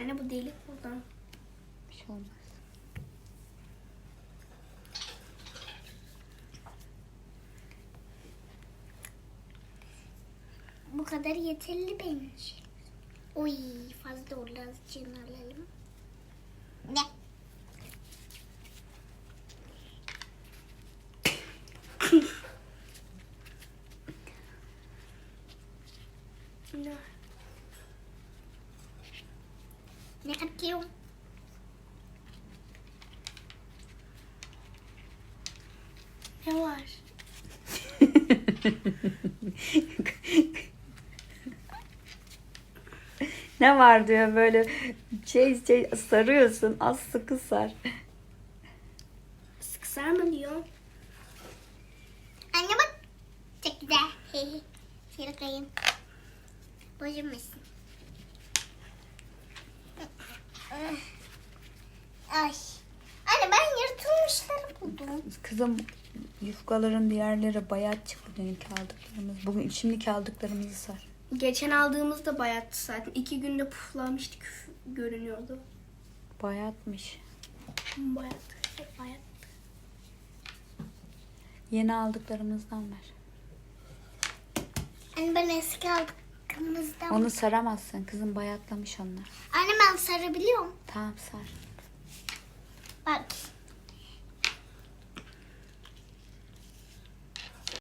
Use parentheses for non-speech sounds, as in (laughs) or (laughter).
Anne bu delik buradan. Bir şey olmaz. Bu kadar yeterli benim için. Oy fazla oldu azıcık alalım. Ne? (laughs) ne? Ne atıyorum? Ne var? (laughs) ne var diyor böyle şey şey sarıyorsun az sıkı sar. Sıksar mı diyor? Anne bak. Çok güzel. (laughs) Şöyle koyayım. Bozulmasın. Ay. Anne ben yırtılmışları buldum. Kızım yufkaların diğerleri bayat çıktı dünkü aldıklarımız. Bugün şimdiki aldıklarımızı sar. Geçen aldığımızda bayattı zaten. İki günde puflamıştı küf görünüyordu. Bayatmış. Bayat. Hep bayat. Yeni aldıklarımızdan ver. Anne ben eski aldığımızdan... Onu saramazsın kızım bayatlamış onlar. Anne ben sarabiliyorum. Tamam sar. Bak.